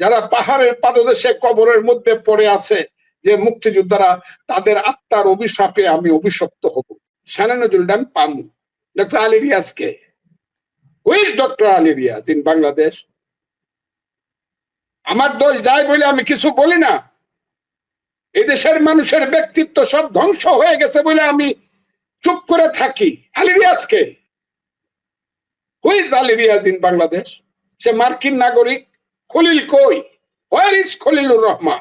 যারা পাহাড়ের পাদদেশে কবরের মধ্যে পড়ে আছে, যে মুক্তিযোদ্ধারা, তাদের আত্মার অভিশাপে আমি অভিশপ্ত হব। সানা নজরুল ডান পামু doctor Ali রিয়াজকে who is doctor Ali Riaz in Bangladesh আমার দল যায় বলে আমি কিছু বলি না। এদেশের মানুষের ব্যক্তিত্ব সব ধ্বংস হয়ে গেছে বলে আমি চুপ করে থাকি। Ali রিয়াজকে who is Ali Riaz in Bangladesh সে মার্কিন নাগরিক। খলিল কই? Where is Khalilur Rahman.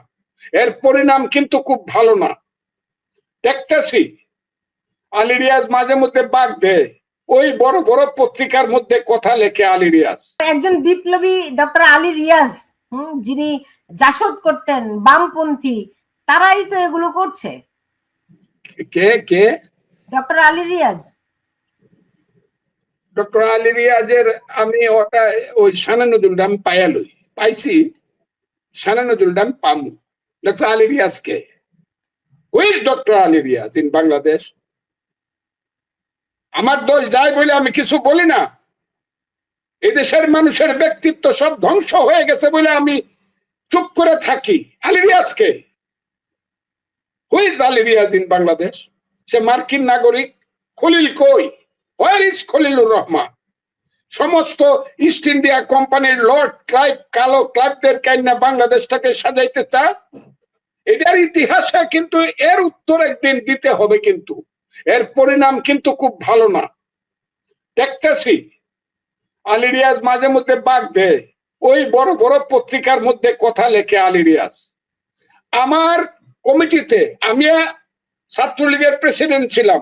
এর পরিণাম কিন্তু খুব ভালো না। দেখতেছি আলী রিয়াজ মাঝে মধ্যে বাগ দেয়। ওই বড় বড় পত্রিকার মধ্যে কথা লেখে আলী রিয়াজ একজন বিপ্লবী ডক্টর আলী রিয়াজ যিনি জাসদ করতেন বামপন্থী তারাই তো এগুলো করছে। কে কে? ডক্টর আলী রিয়াজ ডক্টর আলী রিয়াজের আমি ওটা ওই সানা নজরুল ডাম পায়ালই পাইছি, সানা নজরুল ডাম পামু। Doctor Ali রিয়াজকে who is doctor Ali Riaz in Bangladesh আমার দল যায় বলে আমি কিছু বলি না। এদেশের মানুষের ব্যক্তিত্ব সব ধ্বংস হয়ে গেছে বলে আমি চুপ করে থাকি। Ali রিয়াজকে who is Ali Riaz in Bangladesh সে মার্কিন নাগরিক খলিল কই? Where is Khalilur Rahman? সমস্ত ইস্ট ইন্ডিয়া কোম্পানির লর্ড ক্লাইভ কালো ক্লাইভদের কাইন্না বাংলাদেশটাকে সাজাইতে চা এটার ইতিহাসে কিন্তু এর উত্তর একদিন দিতে হবে কিন্তু। এর পরিণাম কিন্তু খুব ভালো না। দেখতেছি, আলী রিয়াজ মাঝে মধ্যে বাগ দেয়, ওই বড় বড় পত্রিকার মধ্যে কথা লেখে আলী রিয়াজ আমার কমিটিতে আমি ছাত্রলীগের প্রেসিডেন্ট ছিলাম।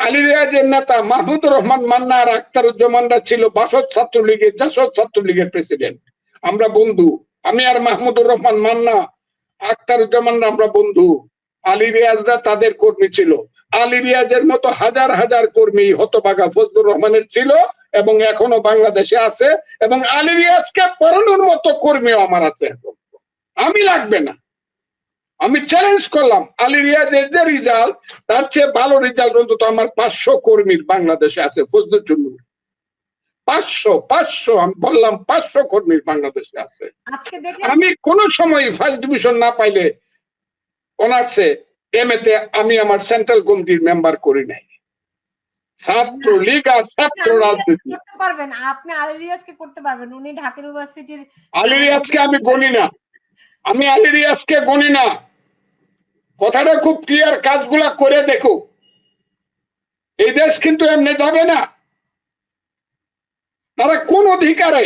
আলী রিয়াজের নেতা মাহমুদুর রহমান মান্না আর আখতারুজ্জামানরা ছিল বাসদ ছাত্রলীগের, জাসদ ছাত্রলীগের প্রেসিডেন্ট আমরা বন্ধু। আমি আর মাহমুদুর রহমান মান্না, আখতারুজ্জামানরা আমরা বন্ধু। আলী রিয়াজরা তাদের কর্মী ছিল। আলী রিয়াজের মতো হাজার হাজার কর্মী হতবাগা ফজলুর রহমানের ছিল এবং এখনও বাংলাদেশে আছে এবং আলী রিয়াজকে পড়ানোর মতো কর্মীও আমার আছে আমি লাগবে না। আমি চ্যালেঞ্জ করলাম আলী রিয়াজের যে রেজাল্ট তার চেয়ে ভালো রেজাল্ট অন্তত আমার পাঁচশো কর্মীর বাংলাদেশে আছে ফজলুর জন্য পাঁচশো পাঁচশো আমি বললাম পাঁচশো কর্মীর বাংলাদেশে আছে। আমি কোন সময় ফার্স্ট ডিভিশন না পাইলে অনার্সে এম তে আমি আমার সেন্ট্রাল কমিটির মেম্বার করি নাই। ছাত্র লীগ আর ছাত্র রাজনীতি। করতে পারবেন আপনি আলিরিয়াজকে করতে পারবেন উনি ঢাকা ইউনিভার্সিটির আলিরিয়াজকে আমি গণি না। আমি আলী রিয়াজকে গণি না। কথাটা খুব ক্লিয়ার কাজগুলা করে দেখো। এই দেশ কিন্তু এমনি যাবে না। তারা কোন অধিকারে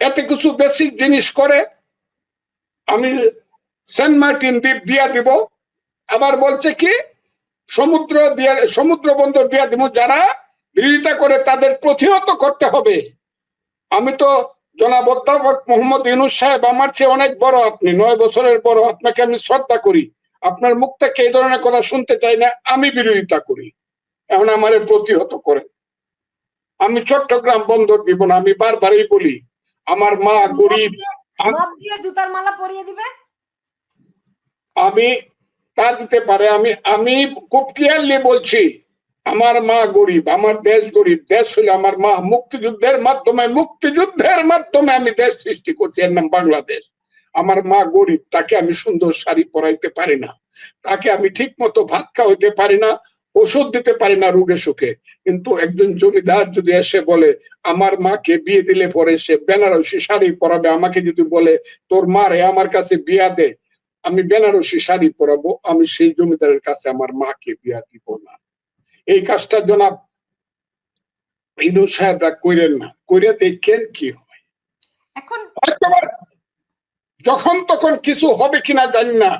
এত কিছু বেসিক জিনিস করে, আমি সেন্ট মার্টিন দ্বীপ দিয়া দিব। আবার বলছে কি, সমুদ্র দিয়া, সমুদ্র বন্দর দিয়া দিব যারা বিরোধিতা করে তাদের প্রতিহত করতে হবে। আমি তো জনাব অধ্যাপক মোহাম্মদ ইউনুস সাহেব আমার চেয়ে অনেক বড় আপনি নয় বছরের বড় আপনাকে আমি শ্রদ্ধা করি। আপনার মুখ থেকে এই ধরনের কথা শুনতে চাই না আমি বিরোধিতা করি। এখন আমার প্রতিহত করেন। আমি চট্টগ্রাম বন্দর দিব না আমি বারবারই বলি আমার মা গরিব। জুতার মালা পরিয়ে দিবে? আমি তা দিতে পারে আমি আমি খুব ক্লিয়ারলি বলছি আমার মা গরিব, আমার দেশ গরিব, দেশ হলো আমার মা। মুক্তিযুদ্ধের মাধ্যমে মুক্তিযুদ্ধের মাধ্যমে আমি দেশ সৃষ্টি করছি। এর নাম বাংলাদেশ। আমার মা গরিব, তাকে আমি সুন্দর শাড়ি পরাইতে পারি না। তাকে আমি ঠিক মতো ভাত খাওয়াইতে পারি না, ওষুধ দিতে পারি না রোগে সুখে। কিন্তু একজন জমিদার যদি এসে বলে, আমার মাকে বিয়ে দিলে পরে সে বেনারসি শাড়ি পরাবে, আমাকে যদি বলে, তোর মারে আমার কাছে বিয়া দে, আমি বেনারসি শাড়ি পরাবো, আমি সেই জমিদারের কাছে আমার মাকে বিয়া দিব না। এই কাজটা জনাব ইনু সাহেবরা কইরেন না। কইরে দেখেন কি হয়। এখন যখন তখন কিছু হবে কিনা জানি না।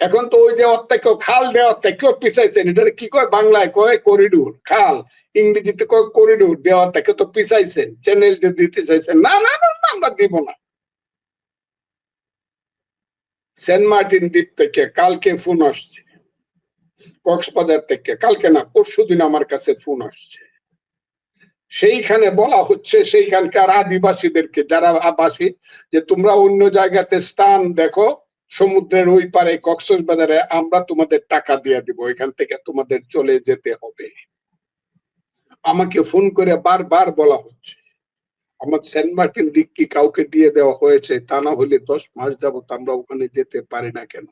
এখন তো ওই যে অত্যাকে খাল দেওয়া কেউ পিছাইছেন। এটা কি কয় বাংলায় কয়? করিডোর খাল। ইংরেজিতে কয় করিডোর দেওয়া থেকে তো পিছাইছেন। চ্যানেল দিতে চাইছেন। না না না না, আমরা দিব না। সেন্ট মার্টিন দ্বীপ থেকে কালকে ফোন আসছে। কক্সবাজার থেকে, কালকে না, পরশু দিন আমার কাছে ফোন আসছে। সেইখানে বলা হচ্ছে, সেইখানকার আদিবাসীদেরকে, যারা আবাসী, যে তোমরা অন্য জায়গাতে স্থান দেখো, সমুদ্রের ওই পারে কক্সবাজারে আমরা তোমাদের টাকা দিয়ে দিব, এখান থেকে তোমাদের চলে যেতে হবে। আমাকে ফোন করে বারবার বলা হচ্ছে। আমার সেন্ট মার্টিন দিক কি কাউকে দিয়ে দেওয়া হয়েছে, তা না হলে দশ মাস যাবত আমরা ওখানে যেতে পারি না কেন?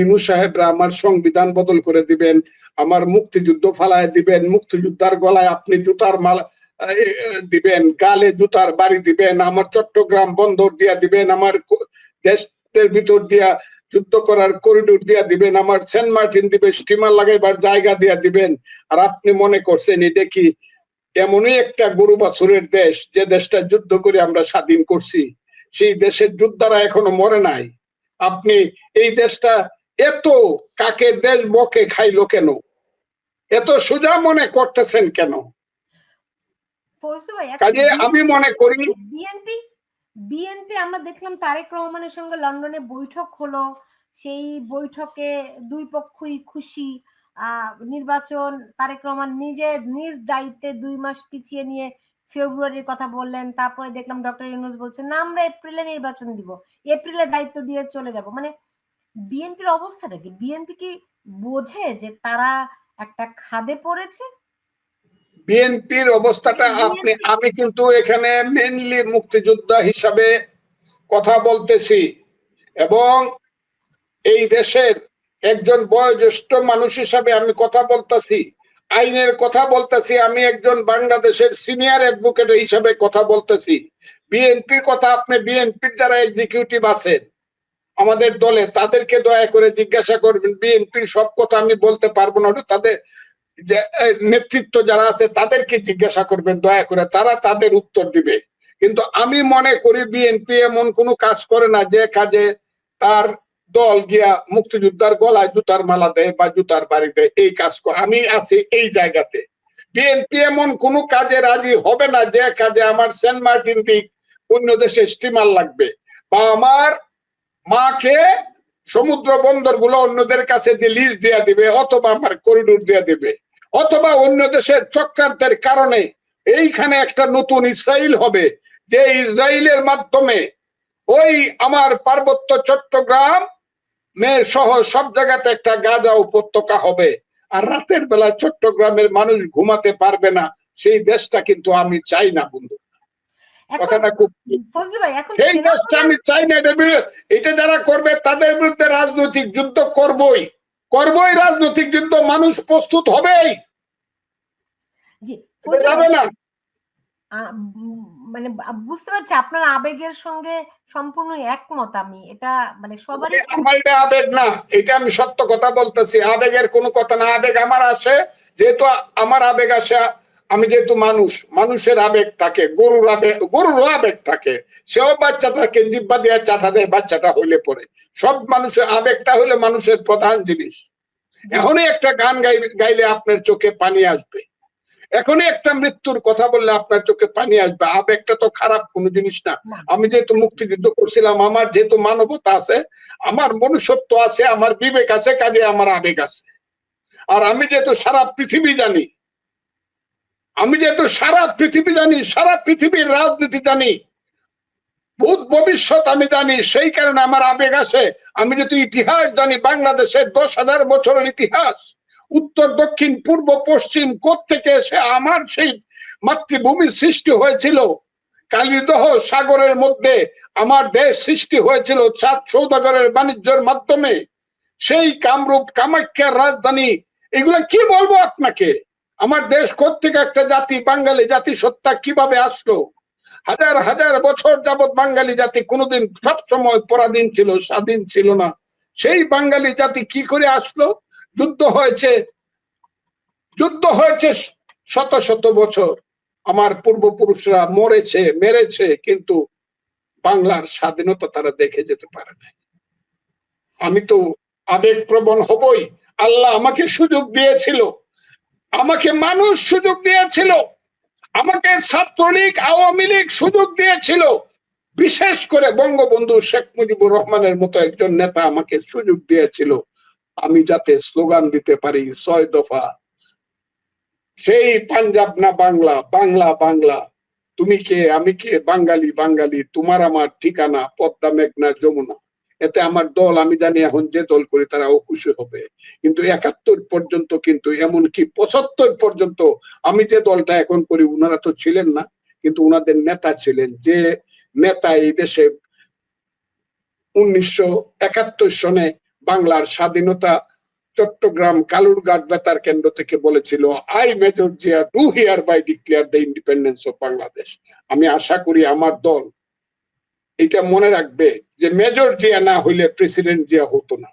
ইনু সাহেবরা আমার সংবিধান বদল করে দিবেন, আমার মুক্তিযুদ্ধ ফালায় দিবেন, মুক্তিযোদ্ধার গলায় আপনি জুতার মালা দিবেন, গালে জুতার বাড়ি দিবেন, আমার চট্টগ্রাম বন্দর দিয়া দিবেন, আমার দেশের ভিতর দিয়া যুদ্ধ করার করিডোর দিয়া দিবেন, আমার সেন্ট মার্টিন দিবে, স্টিমার লাগাইবার জায়গা দিয়া দিবেন। আর আপনি মনে করছেন এটা কি এমনই একটা গরু বাছুরের দেশ, যে দেশটা যুদ্ধ করে আমরা স্বাধীন করছি? সেই দেশের যোদ্ধারা এখনও মরে নাই। আপনি এই দেশটা এত কাকের দেশ বকে খাইলো কেন? এত সোজা মনে করতেছেন কেন? কাজে আমি মনে করি বিএনপি বিএনপি আমরা দেখলাম তারেক রহমানের সঙ্গে লন্ডনে বৈঠক হলো। সেই বৈঠকে দুই পক্ষই খুশি। আহ, নির্বাচন তারেক রহমান নিজে নিজ দায়িত্বে দুই মাস পিছিয়ে নিয়ে ফেব্রুয়ারির কথা বললেন তারপরে দেখলাম ডক্টর ইউনুস বলছেন না আমরা এপ্রিলে নির্বাচন দিব। এপ্রিলে দায়িত্ব দিয়ে চলে যাব। মানে বিএনপির অবস্থাটা কি? বিএনপি কি বোঝে যে তারা একটা খাদে পড়েছে? বিএনপির অবস্থাটা আপনি আমি কিন্তু এখানে মেনলি মুক্তিযোদ্ধা হিসাবে কথা বলতেছি এবং এই দেশের একজন বয়োজ্যেষ্ঠ মানুষ হিসাবে আমি কথা বলতেছি। আইনের কথা বলতেছি, আমি একজন বাংলাদেশের সিনিয়র অ্যাডভোকেট হিসাবে কথা বলতেছি। বিএনপির কথা আপনি বিএনপির যারা এক্সিকিউটিভ আছেন, আমাদের দলে, তাদেরকে দয়া করে জিজ্ঞাসা করবেন, বিএনপির সব কথা আমি বলতে পারব না তাদের নেতৃত্ব যারা আছে, তাদেরকে জিজ্ঞাসা করবেন, দয়া করে, তারা তাদের উত্তর দিবে। কিন্তু আমি মনে করি বিএনপি এমন কোনো কাজ করে না, যে কাজে তার দল গিয়া মুক্তিযোদ্ধার গলায় জুতার মালা দেয় বা জুতার বাড়ি দেয়, এই কাজ করে আমি আছি এই জায়গাতে। বিএনপি এমন কোনো কাজে রাজি হবে না যে কাজে আমার সেন্ট মার্টিন দিক অন্য দেশে স্টিমার লাগবে বা আমার মাকে সমুদ্র বন্দরগুলো অন্যদের কাছে দিয়ে লিজ দিয়ে দিবে অথবা আমার করিডোর দিয়ে দিবে। অথবা অন্য দেশের চক্রান্তের কারণে এইখানে একটা নতুন ইসরায়েল হবে, যে ইসরায়েলের মাধ্যমে ওই আমার পার্বত্য চট্টগ্রাম মেয়ের সহ সব জায়গাতে একটা গাজা উপত্যকা হবে। আর রাতের বেলা চট্টগ্রামের মানুষ ঘুমাতে পারবে না। সেই দেশটা কিন্তু আমি চাই না বন্ধু। কথাটা খুব সেনা দেশটা আমি চাই না এটা যারা করবে তাদের বিরুদ্ধে রাজনৈতিক যুদ্ধ করবই। করবই রাজনৈতিক যুদ্ধ মানুষ প্রস্তুত হবেই। যাবে না। মানে বুঝতে পারছি আপনার আবেগের সঙ্গে সম্পূর্ণ একমত আমি। এটা মানে সবারই আমার এটা আবেগ না। এটা আমি সত্য কথা বলতেছি। আবেগের কোনো কথা না আবেগ আমার আসে যেহেতু আমার আবেগ আসে আমি যেহেতু মানুষ মানুষের আবেগ থাকে গরুর আবেগ গরুরও আবেগ থাকে। সেও বাচ্চাটাকে জিব্বা দিয়ে চাটা দেয় বাচ্চাটা হইলে পরে সব মানুষের আবেগটা হইলে মানুষের প্রধান জিনিস। এখনই একটা গান গাইলে আপনার চোখে পানি আসবে। এখনই একটা মৃত্যুর কথা বললে আপনার চোখে পানি আসবে। আবেগটা তো খারাপ কোনো জিনিস না। আমি যেহেতু মুক্তিযুদ্ধ করছিলাম আমার যেহেতু মানবতা আছে আমার মনুষ্যত্ব আছে আমার বিবেক আছে কাজে আমার আবেগ আছে। আর আমি যেহেতু সারা পৃথিবী জানি আমি যেহেতু সারা পৃথিবী জানি সারা পৃথিবীর রাজনীতি জানি ভূত ভবিষ্যৎ আমি জানি সেই কারণে আমার আবেগ আছে। আমি যেহেতু ইতিহাস জানি বাংলাদেশের দশ হাজার বছরের ইতিহাস। উত্তর, দক্ষিণ, পূর্ব, পশ্চিম থেকে এসে আমার সেই মাতৃভূমির সৃষ্টি হয়েছিল? কালিদহ সাগরের মধ্যে আমার দেশ সৃষ্টি হয়েছিল চাঁদ সৌদাগরের বাণিজ্যের মাধ্যমে। সেই কামরূপ কামাখ্যার রাজধানী। এগুলা কি বলব আপনাকে? আমার দেশ থেকে একটা জাতি, বাঙালি জাতি সত্তা কীভাবে আসলো? হাজার হাজার বছর যাবৎ বাঙালি জাতি কোনোদিন সবসময় পরাধীন ছিল, স্বাধীন ছিল না। সেই বাঙালি জাতি কি করে আসলো? যুদ্ধ হয়েছে। যুদ্ধ হয়েছে শত শত বছর। আমার পূর্বপুরুষরা মরেছে, মেরেছে, কিন্তু বাংলার স্বাধীনতা তারা দেখে যেতে পারে না আমি তো আবেগপ্রবণ হবই। আল্লাহ আমাকে সুযোগ দিয়েছিল। আমাকে মানুষ সুযোগ দিয়েছিল। আমাকে ছাত্রলীগ, আওয়ামী লীগ সুযোগ দিয়েছিল। বিশেষ করে বঙ্গবন্ধু শেখ মুজিবুর রহমানের মতো একজন নেতা আমাকে সুযোগ দিয়েছিল। আমি যাতে স্লোগান দিতে পারি ছয় দফা। সেই পাঞ্জাব না বাংলা বাংলা বাংলা। তুমি কে? আমি কে? বাঙালি বাঙালি। তোমার আমার ঠিকানা, পদ্মা, মেঘনা, যমুনা। এতে আমার দল, আমি জানি এখন যে দল করি তারাও খুশি হবে। কিন্তু একাত্তর পর্যন্ত কিন্তু, এমনকি পঁচাত্তর পর্যন্ত আমি যে দলটা এখন করি, উনারা তো ছিলেন না, কিন্তু উনাদের নেতা ছিলেন। যে নেতা এই দেশে উনিশশো একাত্তর সনে বাংলার স্বাধীনতা চট্টগ্রাম কালুরঘাট বেতার কেন্দ্র থেকে বলেছিল I major Zia do hereby declare the independence of Bangladesh আমি আশা করি আমার দল এটা মনে রাখবে যে মেজর জিয়া না হইলে প্রেসিডেন্ট জিয়া হতো না।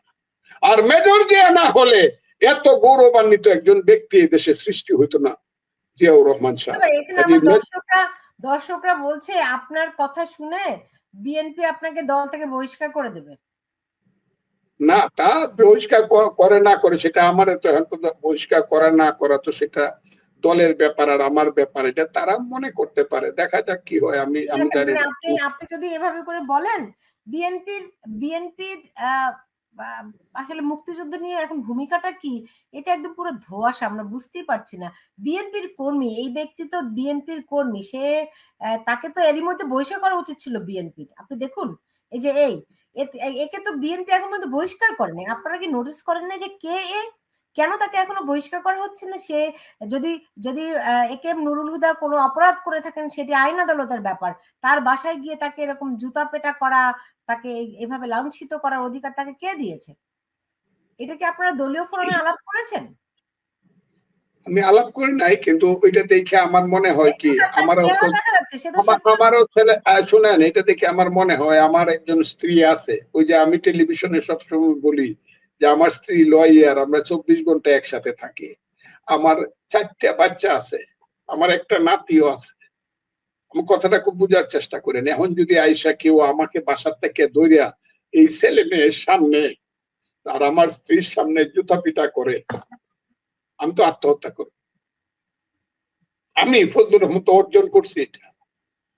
আর মেজর জিয়া না হলে এত গৌরবান্বিত একজন ব্যক্তি এই দেশে সৃষ্টি হতো না জিয়াউর রহমান দর্শকরা দর্শকরা বলছে আপনার কথা শুনে বিএনপি আপনাকে দল থেকে বহিষ্কার করে দেবে। না তা বহিষ্কার করে না করে সেটা আমার তো এখন বহিষ্কার করা না করা তো সেটা দলের ব্যাপার আর আমার ব্যাপার এটা তারা মনে করতে পারে। দেখা যাক কি হয় আমি আমি জানি মানে আপনি আপনি যদি এভাবে করে বলেন বিএনপির বিএনপির আসলে মুক্তিযুদ্ধ নিয়ে এখন ভূমিকাটা কি? এটা একদম পুরো ধোঁয়াশা আমরা বুঝতেই পারছি না। বিএনপির কর্মী এই ব্যক্তি তো বিএনপির কর্মী সে তাকে তো এরই মধ্যে বহিষ্কার করা উচিত ছিল বিএনপির। আপনি দেখুন এই যে এই একে তো বিএনপি এখন পর্যন্ত বহিষ্কার করেনি। আপনারা কি নোটিস করেন না যে কে এ? কেন তাকে এখনও বহিষ্কার করা হচ্ছে না? সে যদি যদি একে এম নুরুল হুদা কোনো অপরাধ করে থাকেন সেটি আইন আদালতের ব্যাপার। তার বাসায় গিয়ে তাকে এরকম জুতা পেটা করা তাকে এভাবে লাঞ্ছিত করার অধিকার তাকে কে দিয়েছে? এটা কি আপনারা দলীয় ফোরামে আলাপ করেছেন? আমি আলাপ করি নাই কিন্তু ওইটা দেখে আমার মনে হয় কি আমার- আমারও ছেলে শুনেন এটা দেখে আমার মনে হয় আমার একজন স্ত্রী আছে। ওই যে আমি টেলিভিশনে সবসময় বলি যে আমার স্ত্রী লয়ার আমরা চব্বিশ ঘণ্টা একসাথে থাকি। আমার চারটা বাচ্চা আছে আমার একটা নাতিও আছে। আমি কথাটা খুব বোঝার চেষ্টা করেন। এখন যদি আয়সা কেউ আমাকে বাসার থেকে ধরিয়া এই ছেলে মেয়ের সামনে আর আমার স্ত্রীর সামনে জুতা পিটা করে আমি তো আত্মহত্যা করব আমি ফজলুর রহমত অর্জন করছি এটা।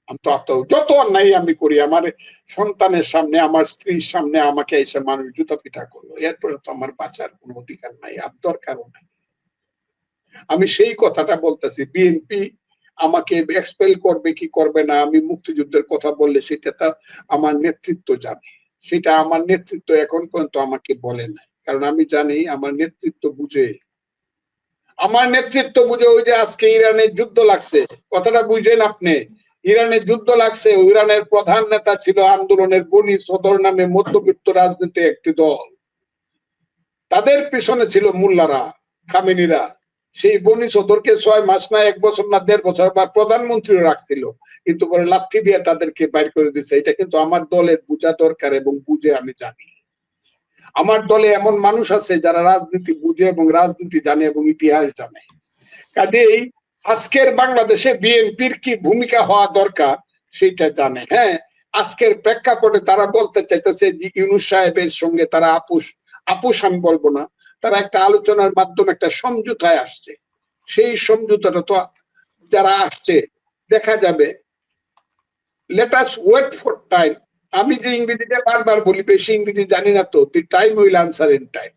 আমি তো আত্ম যত অন্যায় আমি করি, আমার সন্তানের সামনে, আমার স্ত্রীর সামনে আমাকে এসে মানুষ জুতা পিঠা করল। এরপরে তো আমার বাঁচার কোনো অধিকার নাই, আর দরকারও নাই। আমি সেই কথাটা বলতেছি, বিএনপি আমাকে এক্সপেল করবে কি করবে না, আমি মুক্তিযুদ্ধের কথা বললে সেটা তা আমার নেতৃত্ব জানে। সেটা আমার নেতৃত্ব এখন পর্যন্ত আমাকে বলে নাই। কারণ আমি জানি, আমার নেতৃত্ব বুঝে আমার নেতৃত্ব বুঝে ওই যে আজকে ইরানের যুদ্ধ লাগছে। কথাটা বুঝেন আপনি। ইরানের যুদ্ধ লাগছে। ইরানের প্রধান নেতা ছিল আন্দোলনের বনি সদর নামে মধ্যবিত্ত রাজনীতি একটি দল। তাদের পিছনে ছিল মোল্লারা, খামেনিরা। সেই বনি সদরকে ছয় মাস না, এক বছর না, দেড় বছর বা প্রধানমন্ত্রী রাখছিল। কিন্তু পরে লাথি দিয়ে তাদেরকে বাইর করে দিছে। এটা কিন্তু আমার দলের বোঝা দরকার এবং বুঝে আমি জানি। আমার দলে এমন মানুষ আছে যারা রাজনীতি বুঝে এবং রাজনীতি জানে এবং ইতিহাস জানে। কাজেই আজকের বাংলাদেশে বিএনপির কি ভূমিকা হওয়া দরকার সেটা জানে। হ্যাঁ আজকের প্রেক্ষাপটে তারা বলতে চাইতেছে ইউনুস সাহেবের সঙ্গে তারা আপুস আপুস আমি বলব না। তারা একটা আলোচনার মাধ্যমে একটা সমঝোতায় আসছে। সেই সমঝোতাটা তো যারা আসছে, দেখা যাবে। Let us wait for time আমি যে ইংরেজিতে বারবার বলি, বেশি ইংরেজি জানি না তো the time will answer in time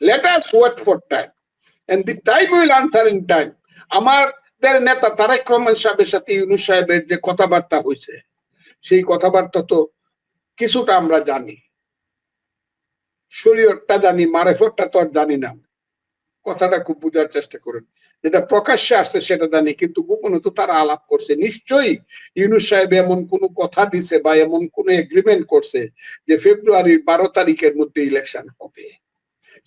let us wait for time and the time will answer in time আমাদের নেতা তারেক রহমান সাহেবের সাথে ইউনুস সাহেবের যে কথাবার্তা হয়েছে, সেই কথাবার্তা তো কিছুটা আমরা জানি। শরীয়তটা জানি মারেফতটা তো আর জানি না। কথাটা খুব বোঝার চেষ্টা করুন। যেটা প্রকাশ্যে আসছে সেটা জানি, কিন্তু গোপনে তো তারা আলাপ করছে। নিশ্চয়ই ইউনুস সাহেব এমন কোন কথা দিছে বা এমন কোন এগ্রিমেন্ট করছে যে ফেব্রুয়ারির বারো তারিখের মধ্যে ইলেকশন হবে।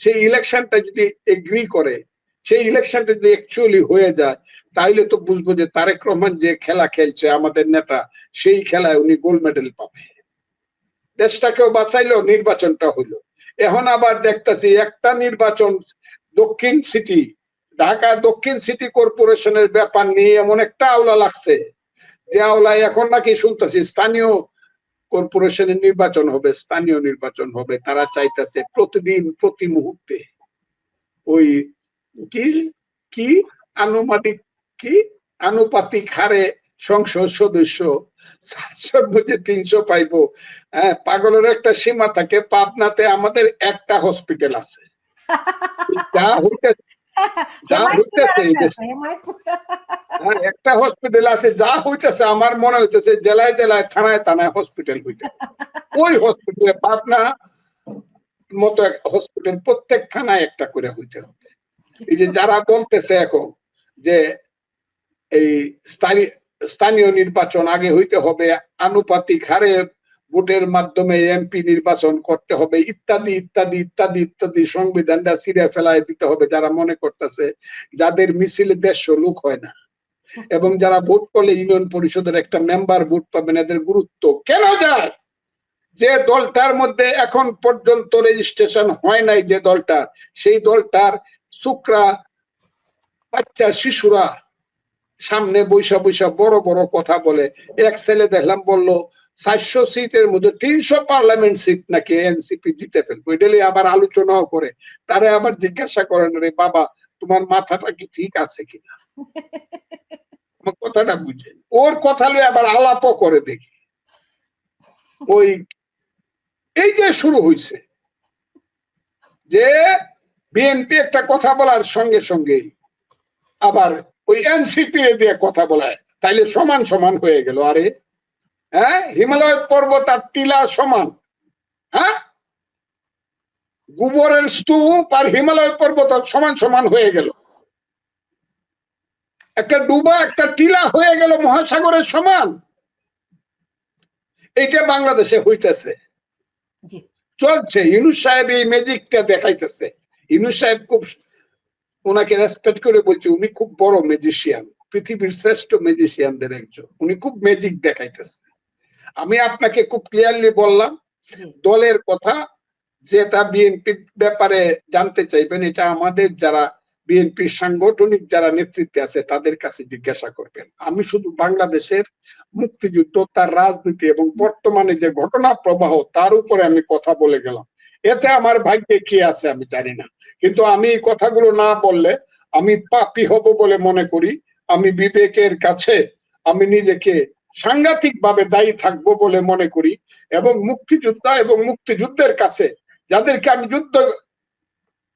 সেই ইলেকশনটা যদি এগ্রি করে, সেই ইলেকশনটা যদি অ্যাকচুয়ালি হয়ে যায় তাহলে তো বুঝব যে তারেক রহমান যে খেলা খেলছে, আমাদের নেতা, সেই খেলায় উনি গোল্ড মেডেল পাবে। দেশটাকেও বাঁচাইলো, নির্বাচনটা হইল। এখন আবার দেখতেছি একটা নির্বাচন দক্ষিণ সিটি ঢাকা দক্ষিণ সিটি কর্পোরেশনের ব্যাপার নিয়ে এমন একটা আওলা লাগছে যে আওলায় এখন নাকি শুনতেছি স্থানীয় কর্পোরেশনের নির্বাচন হবে স্থানীয় নির্বাচন হবে তারা চাইতেছে প্রতিদিন প্রতি মুহূর্তে। ওই কি কি আনুমানিক কি আনুপাতিক হারে সংসদ সদস্য সর্বোচ্চ তিনশো পাইবো। হ্যাঁ পাগলের একটা সীমা থাকে পাবনাতে আমাদের একটা হসপিটাল আছে। যা হইতে হইতেছে একটা হসপিটাল আছে যা হইতেছে আমার মনে হইতেছে জেলায় জেলায় থানায় থানায় হসপিটাল হইতে। ওই হসপিটালে পাবনা মতো হসপিটাল প্রত্যেক থানায় একটা করে হইতে হবে। এই যে যারা বলতেছে এখন যে এই স্থানীয় নির্বাচন আগে হইতে হবে আনুপাতিক হারে ভোটের মাধ্যমে এমপি নির্বাচন করতে হবে, ইত্যাদি ইত্যাদি ইত্যাদি ইত্যাদি সংবিধানটা ছিঁড়ে ফেলায় দিতে হবে যারা মনে করতেছে যাদের মিছিলে দেড়শো লোক হয় না। এবং যারা ভোট করলে ইউনিয়ন পরিষদের একটা মেম্বার ভোট পাবেন, এদের গুরুত্ব কেন যায়? যে দলটার মধ্যে এখন পর্যন্ত রেজিস্ট্রেশন হয় নাই যে দলটার, সেই দলটার শুক্রা, বাচ্চা, শিশুরা সামনে বৈশা বৈশা বড় বড় কথা বলে। এক ছেলে দেখলাম বলল চারশো সিটের মধ্যে তিনশো পার্লামেন্ট সিট নাকি এনসিপি জিতে ফেলব? এটা আবার আলোচনাও করে। তারে আবার জিজ্ঞাসা করেন রে বাবা, তোমার মাথাটা কি ঠিক আছে কিনা? কথাটা বুঝেন। ওর কথা লয়ে আবার আলাপও করে দেখি। ওই এই যে শুরু হয়েছে যে বিএনপি একটা কথা বলার সঙ্গে সঙ্গে আবার ওই এনসিপি দিয়ে কথা বলায়। তাইলে সমান সমান হয়ে গেল। আরে হ্যাঁ? হিমালয় পর্বত আর টিলা সমান। হ্যাঁ? গোবরের স্তূপ আর হিমালয় পর্বত সমান সমান হয়ে গেল। একটা ডুবা একটা টিলা হয়ে গেল মহাসাগরের সমান। এইটা বাংলাদেশে হইতেছে। চলছে। ইউনুস সাহেব এই ম্যাজিকটা দেখাইতেছে। ইউনুস সাহেব খুব ওনাকে রেসপেক্ট করে বলছে উনি খুব বড় ম্যাজিশিয়ান পৃথিবীর শ্রেষ্ঠ ম্যাজিশিয়ানদের একজন। উনি খুব ম্যাজিক দেখাইতেছে। আমি আপনাকে খুব ক্লিয়ারলি বললাম দলের কথা যেটা বিএনপির ব্যাপারে জানতে চাইবেন এটা আমাদের যারা বিএনপির সাংগঠনিক যারা নেতৃত্বে আছে তাদের কাছে জিজ্ঞাসা করবেন। আমি শুধু বাংলাদেশের মুক্তিযুদ্ধ তার রাজনীতি এবং বর্তমানে যে ঘটনা প্রবাহ তার উপরে আমি কথা বলে গেলাম। এতে আমার ভাগ্যে কি আছে আমি জানি না। কিন্তু আমি এই কথাগুলো না বললে আমি পাপি হব বলে মনে করি। আমি বিবেকের কাছে আমি নিজেকে সাংঘাতিক ভাবে দায়ী থাকব বলে মনে করি এবং মুক্তিযোদ্ধা এবং মুক্তিযুদ্ধের কাছে যাদেরকে আমি যুদ্ধ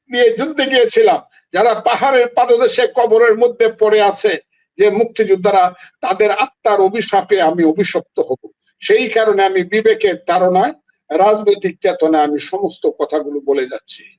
নিয়ে যুদ্ধে গিয়েছিলাম, যারা পাহাড়ের পাদদেশে কবরের মধ্যে পড়ে আছে, যে মুক্তিযোদ্ধারা তাদের আত্মার অভিশাপে আমি অভিশপ্ত হব। সেই কারণে আমি বিবেকের ধারণায়, রাজনৈতিক চেতনায় আমি সমস্ত কথাগুলো বলে যাচ্ছি।